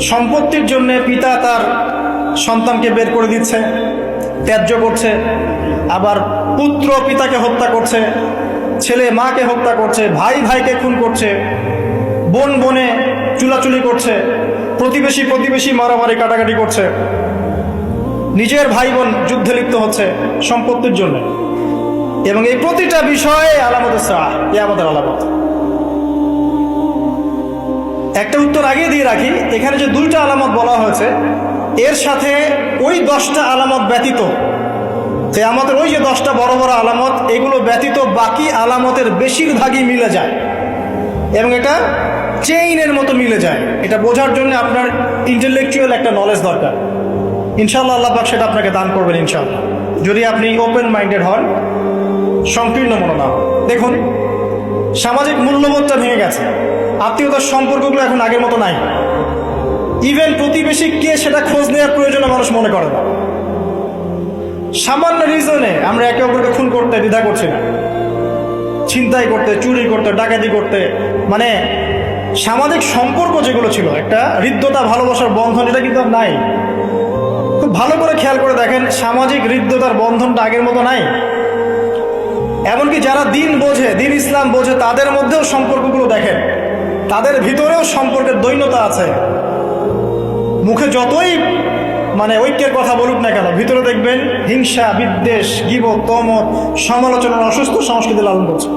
সম্পত্তির জন্য পিতা তার সন্তানকে বের করে দিচ্ছে, ত্যায্য করছে, আবার পুত্র পিতাকে হত্যা করছে, ছেলে মাকে হত্যা করছে, ভাই ভাইকে খুন করছে, বোন বনে চুলাচুলি করছে, প্রতিবেশী প্রতিবেশী মারামারি কাটাকাটি করছে, নিজের ভাই বোন যুদ্ধে লিপ্ত হচ্ছে সম্পত্তির জন্য। এবং এই প্রতিটা বিষয়ে আলামত এ আমাদের আলামত। একটা উত্তর আগে দিয়ে রাখি, এখানে যে দুইটা আলামত বলা হয়েছে, এর সাথে ওই দশটা আলামত ব্যতীত যে আমাদের ওই যে দশটা বড় বড় আলামত, এগুলো ব্যতীত বাকি আলামতের বেশিরভাগই মিলে যায় এবং এটা চেইনের মতো মিলে যায়। এটা বোঝার জন্য আপনার ইন্টেলেকচুয়াল একটা নলেজ দরকার। ইনশাল্লাহ আল্লাহ পাক সেটা আপনাকে দান করবেন ইনশাল্লাহ যদি আপনি ওপেন মাইন্ডেড হন, সংকীর্ণ মনোনা হন দেখুন সামাজিক মূল্যবোধটা ভেঙে গেছে। আত্মীয়তার সম্পর্কগুলো এখন আগের মতো নাই। ইভেন প্রতিবেশী কে সেটা খোঁজ নেওয়ার প্রয়োজনে মানুষ মনে করে না। সামান্য রিজনে আমরা একে অপরকে খুন করতে, দ্বিধা করছি না। ছিনতাই করতে, চুরি করতে, ডাকাতি করতে। মানে সামাজিক সম্পর্ক যেগুলো ছিল, একটা হৃদ্যতা, ভালোবাসার বন্ধন, এটা কিন্তু নাই। খুব ভালো করে খেয়াল করে দেখেন, সামাজিক হৃদ্যতার বন্ধনটা আগের মতো নাই। এমনকি যারা দিন বোঝে, দিন ইসলাম বোঝে, তাদের মধ্যেও সম্পর্কগুলো দেখেন। তাদের ভিতরেও সম্পর্কের দৈন্যতা আছে। মুখে যতই মানে ঐক্যের কথা বলুক না কেন, ভিতরে দেখবেন হিংসা, বিদ্বেষ গিব তমত সমালোচনার অসুস্থ সংস্কৃতি লালন করছে।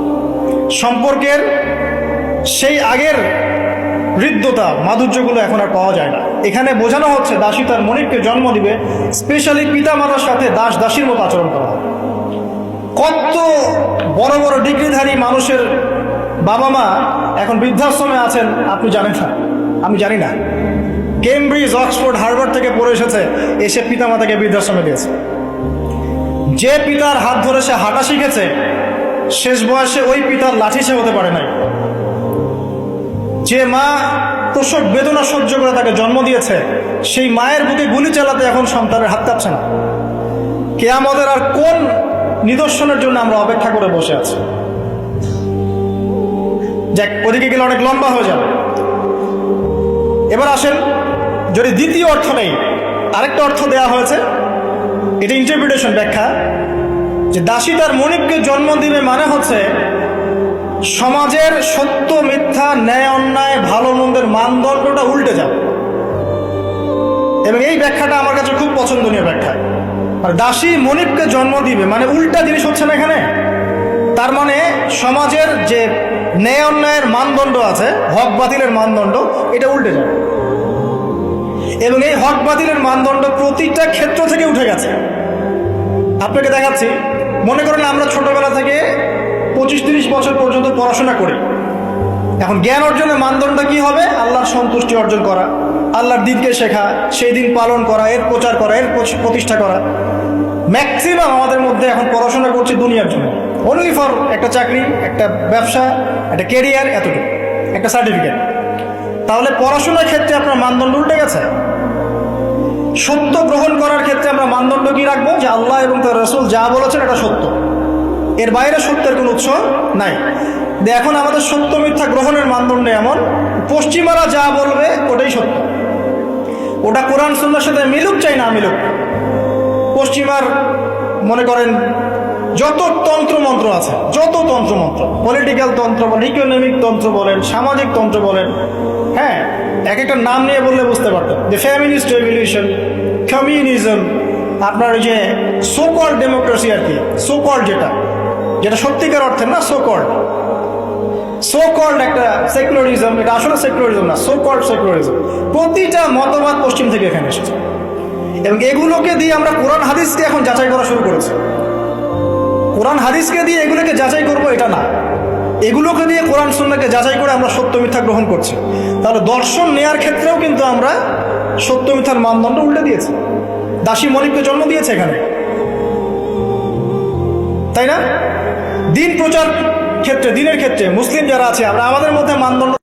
সম্পর্কের সেই আগের হৃদ্যতা, মাধুর্যগুলো এখন আর পাওয়া যায় না। এখানে বোঝানো হচ্ছে দাসী তার মনিককে জন্ম দিবে স্পেশালি পিতা মাতার সাথে দাস দাসীর মতো আচরণ করা। হবে কত বড় বড় ডিগ্রিধারী মানুষের বাবা মা এখন বৃদ্ধাশ্রমে আছেন, আপনি জানেন না। আমি জানি না। কেমব্রিজ, অক্সফোর্ড, হার্ভার্ড থেকে পড়ে এসেছে, এসে পিতা মাতাকে বৃদ্ধাশ্রমে দিয়েছে। যে পিতার হাত ধরে সে হাঁটা শিখেছে, শেষ বয়সে ওই পিতার লাঠি সে হতে পারে নাই। যে মা প্রসব বেদনা সহ্য করে তাকে জন্ম দিয়েছে, সেই মায়ের বুকে গুলি চালাতে এখন সন্তানের হাত কাঁপছে না। কেয়ামতের আর কোন নিদর্শনের জন্য আমরা অপেক্ষা করে বসে আছি। যাক, ওদিকে গেলে অনেক লম্বা হয়ে যাবে। এবার আসেন, যদি দ্বিতীয় অর্থ নেই, আরেকটা অর্থ দেয়া হয়েছে। এটা ইন্টারপ্রিটেশন ব্যাখ্যা। যে দাসী তার মনিককে জন্ম দিবে মানে হচ্ছে, সমাজের সত্য, মিথ্যা, ন্যায়, অন্যায়, ভালো, মন্দের মানদণ্ডটা উল্টে যাবে। এবং এই ব্যাখ্যাটা আমার কাছে খুব পছন্দনীয় ব্যাখ্যা। দাসী মনিবকে জন্ম দিবে। মানে উল্টা জিনিস হচ্ছে না এখানে? তার মানে সমাজের যে ন্যায় অন্যায়ের মানদণ্ড আছে, হক বাতিলের মানদণ্ড, এটা উল্টে যাবে এবং এই হক বাতিলের মানদণ্ড প্রতিটা ক্ষেত্র থেকে উঠে গেছে। আপনাকে দেখাচ্ছি। মনে করেন আমরা ছোটবেলা থেকে পঁচিশ তিরিশ বছর পর্যন্ত পড়াশোনা করি। এখন জ্ঞান অর্জনের মানদণ্ড কি হবে? আল্লাহর সন্তুষ্টি অর্জন করা, আল্লাহর দিনকে শেখা, সেই দিন পালন করা, এর প্রচার করা, এর প্রতিষ্ঠা করা। ম্যাক্সিমাম আমাদের মধ্যে এখন পড়াশোনা করছে দুনিয়ার জন্য। অনলি ফর একটা চাকরি, একটা ব্যবসা, একটা কেরিয়ার এতটুকু। একটা সার্টিফিকেট তাহলে পড়াশোনার ক্ষেত্রে আপনার মানদণ্ড উল্টে গেছে? সত্য গ্রহণ করার ক্ষেত্রে আমরা মানদণ্ড কি রাখব? যে আল্লাহ এবং তার রসুল যা বলেছেন এটা সত্য। এর বাইরে সত্যের কোনো উৎস নাই। এখন আমাদের সত্য মিথ্যা গ্রহণের মানদণ্ড এমন, পশ্চিমারা যা বলবে ওটাই সত্য। ওটা কোরআন সুন্নার সাথে মিলুক চাই না মিলুক। পশ্চিমার মনে করেন যত তন্ত্রমন্ত্র আছে, যত তন্ত্রমন্ত্র পলিটিক্যাল তন্ত্র বলেন ইকোনমিক তন্ত্র বলেন, সামাজিক তন্ত্র বলেন হ্যাঁ এক একটা নাম নিয়ে বললে বুঝতে পারতেন। যে ফ্যামিলিস্ট রেভলিউশন কমিউনিজম আপনার ওই যে সোকল ডেমোক্রেসি আর কি সোকল যেটা যেটা সত্যিকার অর্থে না সো কল্ড একটা সেকুলারিজম এটা আসলে সেকুলারিজম না সো কল্ড সেকুলারিজম প্রতিটা মতবাদ পশ্চিম থেকে এখানে এসেছে। এবং এগুলোকে দিয়ে আমরা কোরআন হাদিসকে এখন যাচাই করা শুরু করেছি। কোরআন হাদিসকে দিয়ে এগুলোকে যাচাই করব, এটা না। এগুলোকে দিয়ে কোরআন সুন্নাকে যাচাই করে আমরা সত্য মিথ্যা গ্রহণ করছি। তাহলে দর্শন নেয়ার ক্ষেত্রেও কিন্তু আমরা সত্য মিথ্যার মানদণ্ড উল্টে দিয়েছি। দাসী মনিককে জন্ম দিয়েছে এখানে। তাই না? দিন প্রচার ক্ষেত্রে দিনের ক্ষেত্রে মুসলিম যারা আছে আমরা আমাদের মধ্যে মানদণ্ড